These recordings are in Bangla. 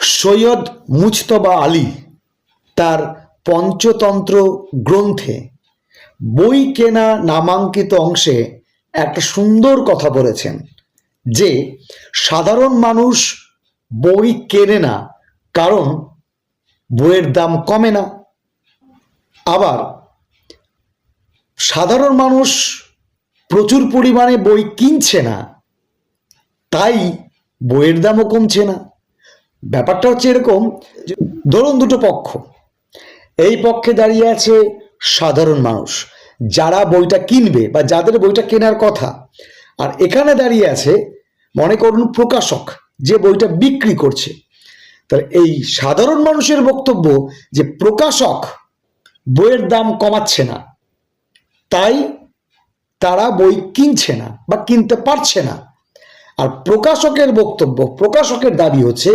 সৈয়দ মুজতবা আলী তার পঞ্চতন্ত্র গ্রন্থে বই কেনা নামাঙ্কিত অংশে একটা সুন্দর কথা বলেছেন যে সাধারণ মানুষ বই কেনে না, কারণ বইয়ের দাম কমে না। আবার সাধারণ মানুষ প্রচুর পরিমাণে বই কিনছে না, তাই বইয়ের দামও কমছে না। ব্যাপারটা হচ্ছে এরকম ধরুন দুটো পক্ষ। এই পক্ষে দাঁড়িয়ে আছে সাধারণ মানুষ। যারা বইটা কিনবে বা যাদের বইটা কেনার কথা। আর এখানে দাঁড়িয়ে আছে, মনে করুন প্রকাশক, যে বইটা বিক্রি করছে। তাহলে এই সাধারণ মানুষের বক্তব্য যে প্রকাশক বইয়ের দাম কমাচ্ছে না, তাই তারা বই কিনছে না বা কিনতে পারছে না। আর প্রকাশকের বক্তব্য, প্রকাশকের দাবি হচ্ছে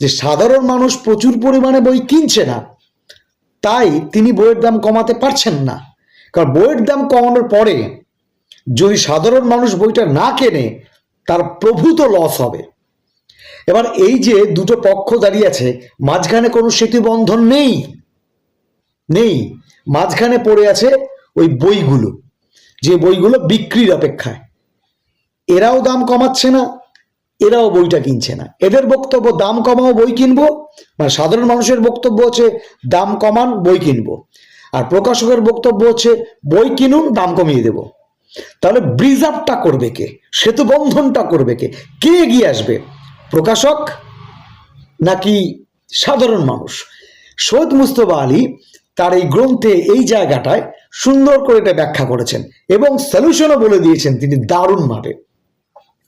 যে সাধারণ মানুষ প্রচুর পরিমাণে বই কিনছে না। তাই তিনি বইয়ের দাম কমাতে পারছেন না। কারণ বইয়ের দাম কমানোর পরে যদি সাধারণ মানুষ বইটা না কেনে, তার প্রভূত লস হবে। এবার এই যে দুটো পক্ষ দাঁড়িয়ে আছে, মাঝখানে কোনো সেতু বন্ধন নেই। নেই। মাঝখানে পড়ে আছে ওই বইগুলো, যে বইগুলো বিক্রির অপেক্ষায়। এরাও দাম কমাচ্ছে না, এরাও বইটা কিনছে না। এদের বক্তব্য, দাম কমাও, বই কিনবো। মানে সাধারণ মানুষের বক্তব্য হচ্ছে, দাম কমান, বই কিনবো। আর প্রকাশকের বক্তব্য হচ্ছে, বই কিনুন, দাম কমিয়ে দেব। তাহলে ব্রিজ আপটা করবে কে? সেতু বন্ধনটা করবে কে? কে এগিয়ে আসবে? প্রকাশক নাকি সাধারণ মানুষ? সৈয়দ মুস্তফা আলী তার এই গ্রন্থে এই জায়গাটায় সুন্দর করে এটা ব্যাখ্যা করেছেন এবং সলিউশনও বলে দিয়েছেন তিনি দারুণভাবে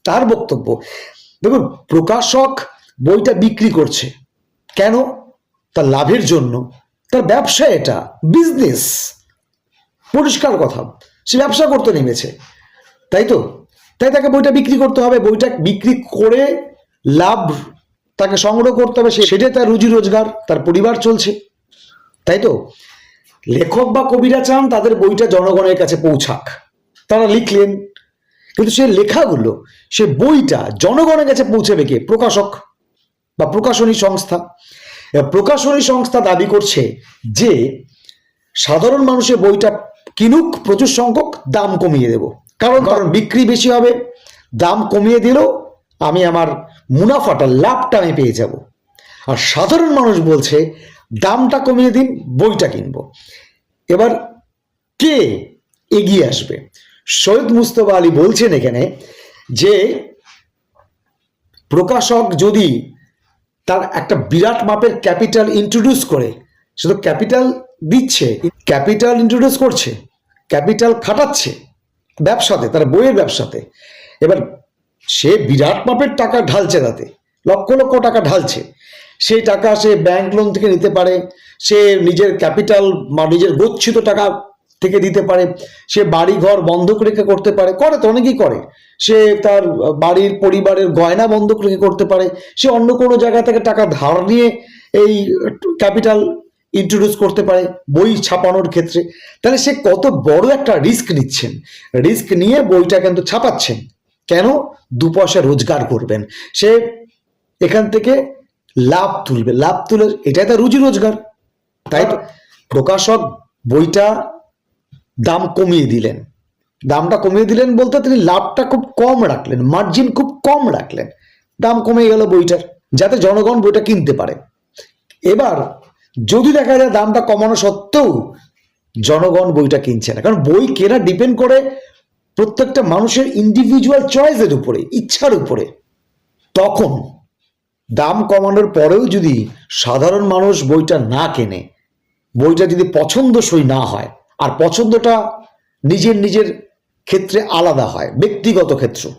তার বক্তব্য। দেখুন, প্রকাশক বইটা বিক্রি করছে। কেন? তার লাভের জন্য। তার ব্যবসা এটা বিজনেস পরিষ্কার কথা, সে ব্যবসা করতে নেমেছে। তাই তো? তাই তাকে বইটা বিক্রি করতে হবে। বইটা বিক্রি করে লাভ তাকে সংগ্রহ করতে হবে। সেটাই তার রুজি রোজগার, তার পরিবার চলছে। তাই তো? লেখক বা কবিরা চান তাদের বইটা জনগণের কাছে পৌঁছাক। তারা লিখলেন কিন্তু সে লেখাগুলো, সে বইটা জনগণের কাছে পৌঁছাবে কে? প্রকাশক বা প্রকাশনী সংস্থা। প্রকাশনী সংস্থা দাবি করছে যে, সাধারণ মানুষের বইটা কিনুক প্রচুর সংখ্যক, দাম কমিয়ে দেব। কারণ কারণ বিক্রি বেশি হবে, দাম কমিয়ে দিলেও আমি আমার মুনাফাটা, লাভটা আমি পেয়ে যাব। আর সাধারণ মানুষ বলছে, দামটা কমিয়ে দিন, বইটা কিনবো। এবার কে এগিয়ে আসবে? সৈয়দ মুস্তফা আলী বলছেন এখানে যে প্রকাশক যদি তার একটা বিরাট মাপের ক্যাপিটাল ইন্ট্রোডিউস করে, সে তো ক্যাপিটাল দিচ্ছে, ক্যাপিটাল ইন্ট্রোডিউস করছে, ক্যাপিটাল খাটাচ্ছে ব্যবসাতে, তার বইয়ের ব্যবসাতে। এবার সে বিরাট মাপের টাকা ঢালছে তাতে, লক্ষ লক্ষ টাকা ঢালছে। সেই টাকা সে ব্যাংক লোন থেকে নিতে পারে, সে নিজের ক্যাপিটাল বা নিজের গচ্ছিত টাকা থেকে দিতে পারে। সে বাড়ি ঘর বন্ধক রেখে করতে পারে। করে তো অনেকেই করে। সে তার বাড়ির পরিবারের গয়না বন্ধক রেখে করতে পারে। সে অন্য কোনো জায়গা থেকে টাকা ধার নিয়ে এই ক্যাপিটাল ইন্ট্রোডিউস করতে পারে বই ছাপানোর ক্ষেত্রে। তাহলে সে কত বড় একটা রিস্ক নিচ্ছেন। রিস্ক নিয়ে বইটা কিন্তু ছাপাচ্ছেন। কেন? দু পয়সা রোজগার করবেন। সে এখান থেকে লাভ তুলবে। লাভ তুলে এটাই তার রুজি রোজগার। তাই প্রকাশক বইটা দাম কমিয়ে দিলেন। দামটা কমিয়ে দিলেন বলতে তিনি লাভটা খুব কম রাখলেন মার্জিন খুব কম রাখলেন। দাম কমে গেল বইটার, যাতে জনগণ বইটা কিনতে পারে। এবার যদি দেখা যায় দামটা কমানো সত্ত্বেও জনগণ বইটা কিনছে না, কারণ বই কেনা ডিপেন্ড করে প্রত্যেকটা মানুষের ইন্ডিভিজুয়াল চয়েসের উপরে, ইচ্ছার উপরে। তখন দাম কমানোর পরেও যদি সাধারণ মানুষ বইটা না কেনে, বইটা যদি পছন্দসই না হয় আর পছন্দটা নিজের নিজের ক্ষেত্রে আলাদা হয়, ব্যক্তিগত ক্ষেত্র।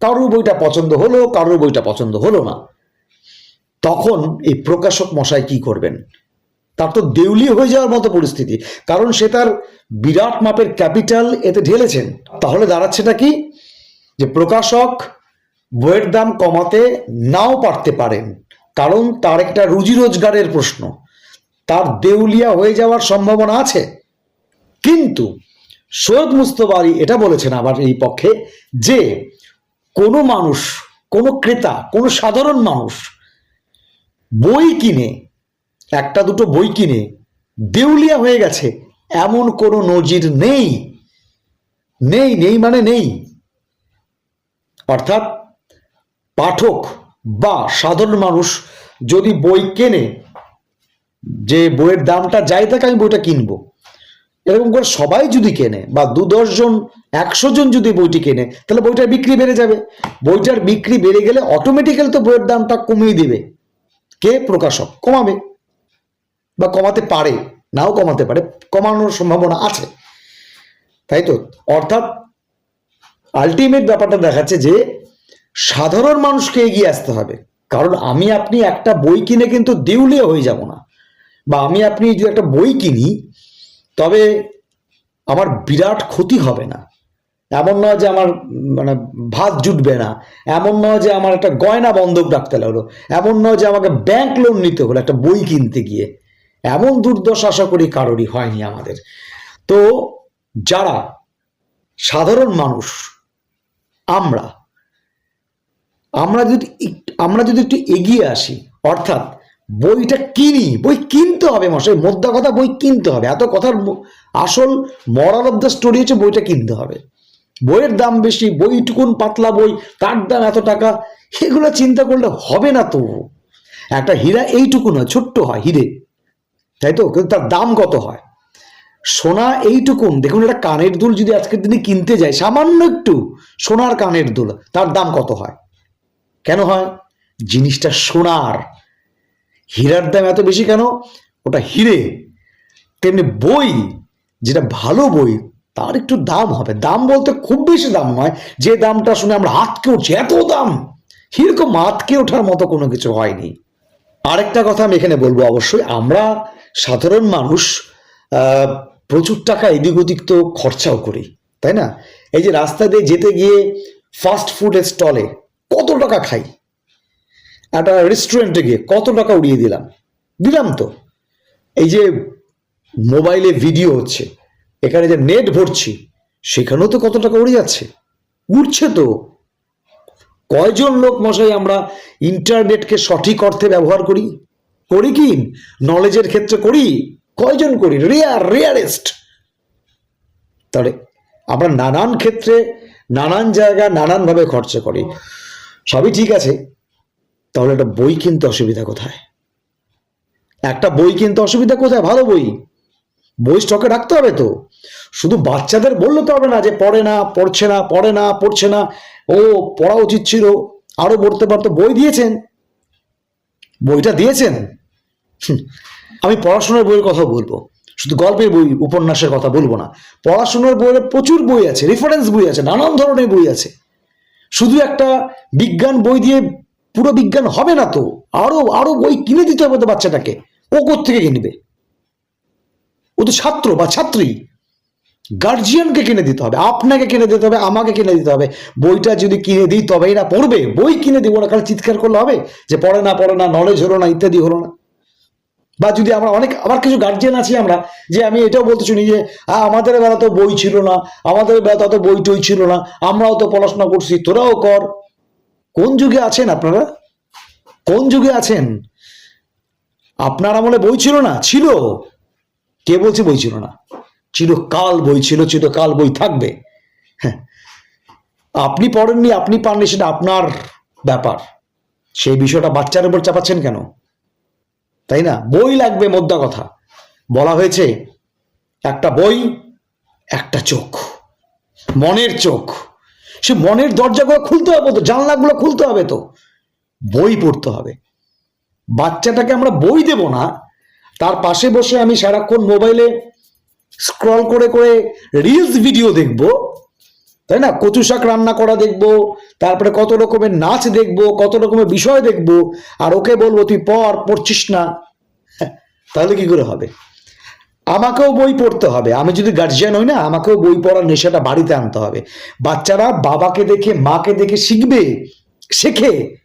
কারোর বইটা পছন্দ হলো, কারোর বইটা পছন্দ হলো না। তখন এই প্রকাশক মশাই কি করবেন? তার তো দেউলিয়া হয়ে যাওয়ার মতো পরিস্থিতি। কারণ সে তার বিরাট মাপের ক্যাপিটাল এতে ঢেলেছেন। তাহলে দাঁড়াচ্ছেটা কি? যে প্রকাশক বইয়ের দাম কমাতে নাও পারতে পারেন। কারণ তার একটা রুজি রোজগারের প্রশ্ন। তার দেউলিয়া হয়ে যাওয়ার সম্ভাবনা আছে? কিন্তু সৈয়দ মুস্তফা আলী এটা বলেছেন আবার এই পক্ষে যে কোনো মানুষ, কোনো ক্রেতা, কোনো সাধারণ মানুষ বই কিনে, একটা দুটো বই কিনে দেউলিয়া হয়ে গেছে, এমন কোনো নজির নেই নেই নেই মানে নেই। অর্থাৎ পাঠক বা সাধারণ মানুষ যদি বই কেনে, যে বইয়ের দামটা যাই থাকে আমি বইটা কিনবো। এরকম করে সবাই যদি কেনে বা দু জন, একশো জন যদি বইটি কেনে, তাহলে বইটার বিক্রি বেড়ে যাবে। বইটার বিক্রি বেড়ে গেলে অটোমেটিক্যালি তো বইয়ের দামটা কমিয়ে দেবে। কে? প্রকাশক। কমাবে। বা কমাতে পারে। নাও কমাতে পারে। কমানোর সম্ভাবনা আছে। তাই তো? অর্থাৎ আলটিমেট ব্যাপারটা দেখাচ্ছে যে সাধারণ মানুষকে এগিয়ে আসতে হবে। কারণ আমি আপনি একটা বই কিনে কিন্তু দেউলিয়া হয়ে যাব না। বা আমি আপনি যদি একটা বই কিনি তবে আমার বিরাট ক্ষতি হবে না। এমন নয় যে আমার মানে ভাত জুটবে না। এমন নয় যে আমার একটা গয়না বন্ধক রাখতে লাগল। এমন নয় যে আমাকে ব্যাংক লোন নিতে হলো একটা বই কিনতে গিয়ে। এমন দুর্দশা আশা করি কারোরই হয়নি আমাদের। তো যারা সাধারণ মানুষ, আমরা আমরা যদি আমরা যদি একটু এগিয়ে আসি, অর্থাৎ বইটা কিনি, বই কিনতে হবে মশাই, মোদ্দা কথা বই কিনতে হবে। এত কথার আসল মরাল অফ দ্য স্টোরি হচ্ছে বইটা কিনতে হবে। বইয়ের দাম বেশি, বইটুকুন পাতলা বই, তার দাম এত টাকা, এগুলো চিন্তা করলে হবে না তো। একটা হীরা এইটুকু নয়, ছোট্ট হয় হিরে। তাই তো? কিন্তু তার দাম কত হয়? সোনা এইটুকুন, দেখুন একটা কানের দুল যদি আজকের দিনে কিনতে যায়, সামান্য একটু সোনার কানের দুল, তার দাম কত হয়? কেন হয়? জিনিসটা সোনার। হীরার দাম এত বেশি কেন? ওটা হিরে। তেমনি বই, যেটা ভালো বই, তার একটু দাম হবে। দাম বলতে খুব বেশি দাম নয়। যে দামটা শুনে আমরা হাতকে উঠছি, এত দাম! এরকম হাতকে ওঠার মতো কোনো কিছু হয়নি। আরেকটা কথা আমি এখানে বলব অবশ্যই, আমরা সাধারণ মানুষ প্রচুর টাকা এদিক ওদিক তো খরচাও করি, তাই না? এই যে রাস্তা দিয়ে যেতে গিয়ে ফাস্ট ফুডের স্টলে কত টাকা খাই? একটা রেস্টুরেন্টে গিয়ে কত টাকা উড়িয়ে দিলাম। দিলাম তো। এই যে মোবাইলে ভিডিও হচ্ছে, এখানে যে নেট ভরছি, সেখানেও তো কত টাকা উড়ে যাচ্ছে। উঠছে তো। কয়জন লোক মশাই আমরা ইন্টারনেটকে সঠিক অর্থে ব্যবহার করি? করি কি? নলেজের ক্ষেত্রে করি? কয়জন করি? রেয়ার রেয়ারেস্ট তাহলে আমরা নানান ক্ষেত্রে, নানান জায়গায় নানানভাবে খরচা করি। সবই ঠিক আছে। তাহলে একটা বই কিনতে অসুবিধা কোথায়? একটা বই কিনতে অসুবিধা কোথায়? ভালো বই। বই স্টকে রাখতে হবে তো। শুধু বাচ্চাদের বললে তো হবে না যে পড়ে না, পড়ছে না, পড়ে না, পড়ছে না। ও, পড়া উচিত ছিল। আরও পড়তে পারতো। বই দিয়েছেন। বইটা দিয়েছেন? আমি পড়াশোনার বইয়ের কথা বলব। শুধু গল্পের বই, উপন্যাসের কথা বলব না। পড়াশোনার বইয়ের প্রচুর বই আছে। রেফারেন্স বই আছে। নানান ধরনের বই আছে। শুধু একটা বিজ্ঞান বই দিয়ে পুরো বিজ্ঞান হবে না তো? আরও আরও বই কিনে দিতে হবে তো বাচ্চাটাকে। ও থেকে কিনবে? ও তো ছাত্র বা ছাত্রী। গার্জিয়ানকে কিনে দিতে হবে, আপনাকে কিনে দিতে হবে, আমাকে কিনে দিতে হবে। বইটা যদি কিনে দিই, তবেই না পড়বে। বই কিনে দিব ওরা খালি চিৎকার করলে হবে? যে পড়ে না পড়ে না নলেজ হলো না, ইত্যাদি হলো না। বা যদি আমরা অনেক, আবার কিছু গার্জিয়ান আছি আমরা, যে আমি এটাও বলতে শুনি যে আমাদের বেলা তো বই ছিল না, আমাদের বেলা তো বই টই ছিল না, আমরাও তো পড়াশোনা করছি, তোরাও কর। কোন যুগে আছেন আপনারা? কোন যুগে আছেন? আপনার আমলে বই ছিল না? ছিল। কে বলছে বই ছিল না? চিরকাল বই ছিল, চিরকাল বই থাকবে। হ্যাঁ। আপনি পড়েননি, আপনি পাননি, সেটা আপনার ব্যাপার। সেই বিষয়টা বাচ্চার উপর চাপাচ্ছেন কেন? তাই না? বই লাগবে মোদ্দা কথা। বলা হয়েছে, একটা বই, একটা চোখ। মনের চোখ। সে মনের দরজাগুলো খুলতে হবে তো জানলাগুলো খুলতে হবে তো। বই পড়তে হবে। বাচ্চাটাকে আমরা বই দেব না। তার পাশে বসে আমি সারাক্ষণ মোবাইলে স্ক্রল করে করে রিলস ভিডিও দেখব। তাই না? কচু শাক রান্না করা দেখব। তারপরে কত রকমের নাচ দেখব কত রকমের বিষয় দেখব। আর ওকে বলব তুই পড় পড়ছিস না। হ্যাঁ, তাহলে কি করে হবে? আমাকেও বই পড়তে হবে। আমি যদি গার্জিয়ান হই না, আমাকেও বই পড়ার নেশাটা বাড়িতে আনতে হবে। বাচ্চারা বাবাকে দেখে, মাকে দেখে শিখবে, শেখে।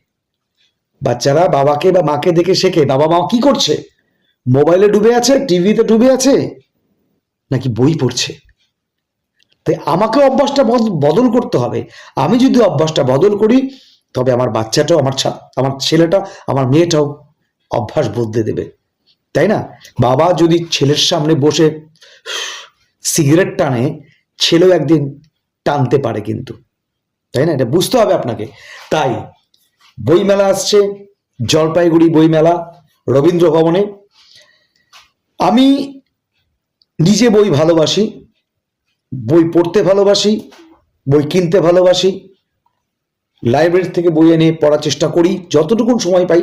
বাচ্চারা বাবাকে বা মাকে দেখে শেখে। বাবা মা কি করছে? মোবাইলে ডুবে আছে, টিভিতে ডুবে আছে, নাকি বই পড়ছে? তাই আমাকে অভ্যাসটা বদ- বদল করতে হবে। আমি যদি অভ্যাসটা বদল করি, তবে আমার বাচ্চাটাও, আমার আমার ছেলেটা আমার মেয়েটাও অভ্যাস বদলে দেবে। তাই না? বাবা যদি ছেলের সামনে বসে সিগারেট টানে, ছেলেও একদিন টানতে পারে কিন্তু। তাই না? এটা বুঝতে হবে আপনাকে। তাই বইমেলা আসছে, জলপাইগুড়ি বইমেলা রবীন্দ্র ভবনে আমি নিজে বই ভালোবাসি, বই পড়তে ভালোবাসি, বই কিনতে ভালোবাসি, লাইব্রেরি থেকে বই এনে পড়ার চেষ্টা করি, যতটুকুন সময় পাই,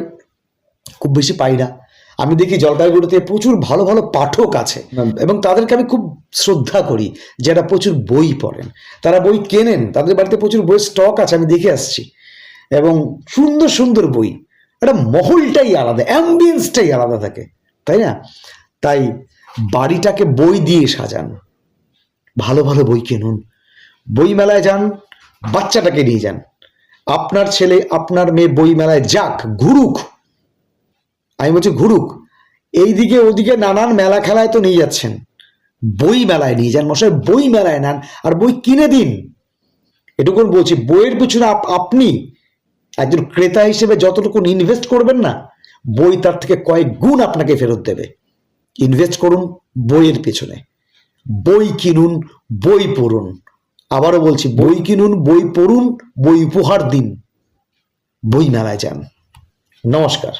খুব বেশি পাই না। আমি দেখি জলপাইগুড়িতে প্রচুর ভালো ভালো পাঠক আছে এবং তাদেরকে আমি খুব শ্রদ্ধা করি যারা প্রচুর বই পড়েন। তারা বই কেনেন তাদের বাড়িতে প্রচুর বইয়ের স্টক আছে আমি দেখে আসছি। এবং সুন্দর সুন্দর বই একটা মহলটাই আলাদা অ্যাম্বিয়েন্সটাই আলাদা থাকে তাই না? তাই বাড়িটাকে বই দিয়ে সাজান ভালো ভালো বই কিনুন বই মেলায় যান বাচ্চাটাকে নিয়ে যান। আপনার ছেলে আপনার মেয়ে বই মেলায় যাক ঘুরুক আমি বলছি, ঘুরুক। এইদিকে ওদিকে নানান মেলা খেলায় তো নিয়ে যাচ্ছেন। বই মেলায় নিয়ে যান মশাই, বই মেলায় নেন। আর বই কিনে দিন। এটুকুন বলছি, বইয়ের পিছনে আপ- আপনি একজন ক্রেতা হিসেবে যতটুকু ইনভেস্ট করবেন না, বই তার থেকে কয়েক গুণ আপনাকে ফেরত দেবে। ইনভেস্ট করুন বইয়ের পেছনে। বই কিনুন, বই পড়ুন। আবারও বলছি, বই কিনুন, বই পড়ুন, বই উপহার দিন। বই মেলায় যান। নমস্কার।